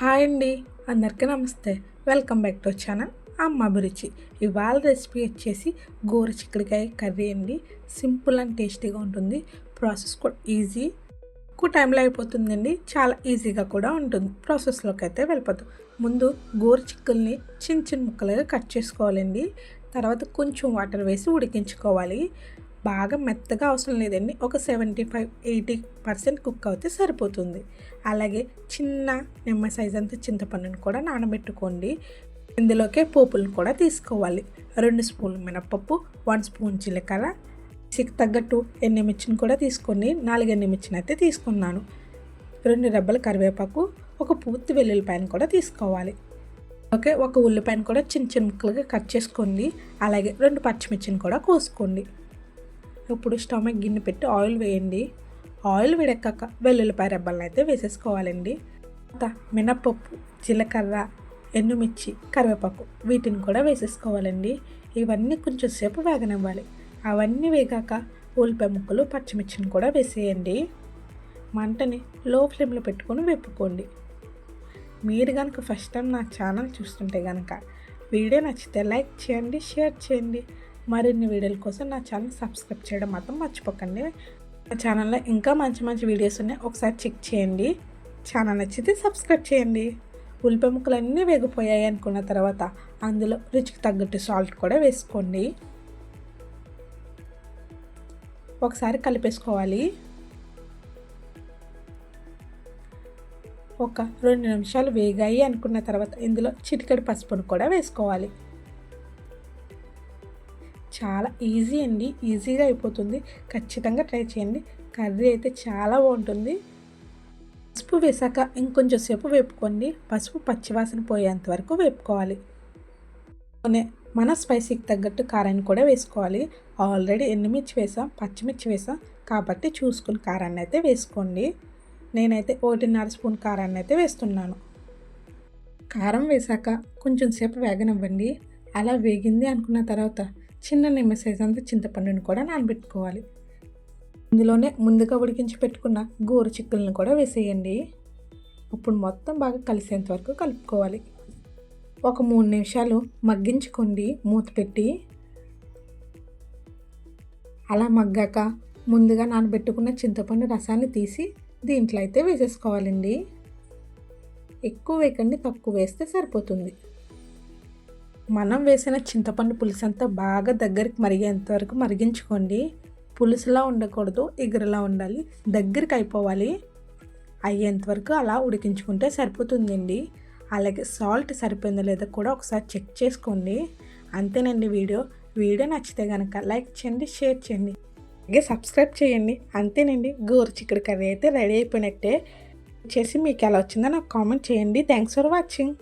Hi అండి అందరికీ నమస్తే. Welcome back to channel. Amma Abhiruchi ఇవాళ రెసిపీ వచ్చేసి గోరు చిక్కుడుకాయ కర్రీ అండి. సింపుల్ అండ్ టేస్టీగా ఉంటుంది. ప్రాసెస్ కూడా ఈజీ. ఎక్కువ టైంలో అయిపోతుందండి. చాలా ఈజీగా కూడా ఉంటుంది. ప్రాసెస్లోకి అయితే వెళ్ళిపోతాం. ముందు గోరు చిక్కుల్ని చిన్న చిన్న ముక్కలుగా కట్ చేసుకోవాలండి. తర్వాత కొంచెం వాటర్ వేసి ఉడికించుకోవాలి. బాగా మెత్తగా అవసరం లేదండి. ఒక seventy five eighty percent cook అవుతే సరిపోతుంది. అలాగే చిన్న నిమ్మ సైజ్ అంత చింతపండుని కూడా నానబెట్టుకోండి. ఇందులోకే పోపులను కూడా తీసుకోవాలి. రెండు స్పూన్లు మినపప్పు వన్ స్పూన్ జీలకర్ర సిక్ తగ్గట్టు ఎండుమిర్చిని కూడా తీసుకోండి నాలుగు ఎండుమిర్చిని అయితే తీసుకున్నాను. రెండు రెబ్బల కరివేపాకు ఒక పూర్తి వెల్లుల్లిపాయను కూడా తీసుకోవాలి. ఓకే ఒక ఉల్లిపాయను కూడా చిన్న చిన్న ముక్కలుగా కట్ చేసుకోండి అలాగే రెండు పచ్చిమిర్చిని కూడా కోసుకోండి. ఇప్పుడు స్టవ్ మీద గిన్నె పెట్టి ఆయిల్ వేయండి. ఆయిల్ వేడెక్కాక వెల్లుల్లిపాయ రెబ్బలను అయితే వేసేసుకోవాలండి. తర్వాత మినపప్పు జీలకర్ర ఎండుమిర్చి కరివేపాకు వీటిని కూడా వేసేసుకోవాలండి. ఇవన్నీ కొంచెం సేపు వేగనివ్వాలి. అవన్నీ వేగాక ఉల్లిపాయ ముక్కలు పచ్చిమిర్చిని కూడా వేసేయండి. మంటని లో ఫ్లేమ్లో పెట్టుకొని వేపుకోండి. మీరు కనుక ఫస్ట్ టైం నా ఛానల్ చూస్తుంటే కనుక వీడియో నచ్చితే లైక్ చేయండి షేర్ చేయండి. మరిన్ని వీడియోల కోసం నా ఛానల్ సబ్స్క్రైబ్ చేయడం మాత్రం మర్చిపోకండి. నా ఛానల్లో ఇంకా మంచి మంచి వీడియోస్ ఉన్నాయి. ఒకసారి చెక్ చేయండి. ఛానల్ నచ్చితే సబ్స్క్రైబ్ చేయండి. ఉల్లిపాయ ముక్కలు అన్నీ వేగిపోయాయి అనుకున్న తర్వాత అందులో రుచికి తగ్గట్టు సాల్ట్ కూడా వేసుకోండి. ఒకసారి కలిపేసుకోవాలి. ఒక రెండు నిమిషాలు వేగాయి అనుకున్న తర్వాత ఇందులో చిటికెడు పసుపును కూడా వేసుకోవాలి. చాలా ఈజీ అండి. ఈజీగా అయిపోతుంది. ఖచ్చితంగా ట్రై చేయండి. కర్రీ అయితే చాలా బాగుంటుంది. పసుపు వేసాక ఇంకొంచెం సేపు వేపుకోండి. పసుపు పచ్చివాసన పోయేంత వరకు వేపుకోవాలి. మన స్పైసీకి తగ్గట్టు కారాన్ని కూడా వేసుకోవాలి. ఆల్రెడీ ఎండుమిర్చి వేసాం పచ్చిమిర్చి వేసాం. కాబట్టి చూసుకుని కారాన్ని అయితే వేసుకోండి. నేనైతే ఒకటిన్నర స్పూన్ కారాన్ని అయితే వేస్తున్నాను. కారం వేసాక కొంచెం సేపు వేగనివ్వండి. అలా వేగింది అనుకున్న తర్వాత చిన్న నిమ్మ సైజ్ అంతా చింతపండుని కూడా నానబెట్టుకోవాలి. ఇందులోనే ముందుగా ఉడికించి పెట్టుకున్న గోరు చిక్కులను కూడా వేసేయండి. ఇప్పుడు మొత్తం బాగా కలిసేంత వరకు కలుపుకోవాలి. ఒక మూడు నిమిషాలు మగ్గించుకోండి మూత పెట్టి. అలా మగ్గాక ముందుగా నానబెట్టుకున్న చింతపండు రసాన్ని తీసి దీంట్లో అయితే వేసేసుకోవాలండి. ఎక్కువ వేయకండి తక్కువ వేస్తే సరిపోతుంది. మనం వేసిన చింతపండు పులుసు అంతా బాగా దగ్గరికి మరిగేంత వరకు మరిగించుకోండి. పులుసులా ఉండకూడదు ఎగురులా ఉండాలి దగ్గరికి అయిపోవాలి. అయ్యేంత వరకు అలా ఉడికించుకుంటే సరిపోతుందండి. అలాగే సాల్ట్ సరిపోయిందో లేదో కూడా ఒకసారి చెక్ చేసుకోండి. అంతేనండి వీడియో. వీడియో నచ్చితే కనుక లైక్ చేయండి షేర్ చేయండి. అలాగే సబ్స్క్రైబ్ చేయండి. అంతేనండి. గోరు చిక్కుడు కర్రీ అయితే రెడీ అయిపోయినట్టే. చేసి మీకు ఎలా వచ్చిందో నాకు కామెంట్ చేయండి. Thanks for watching.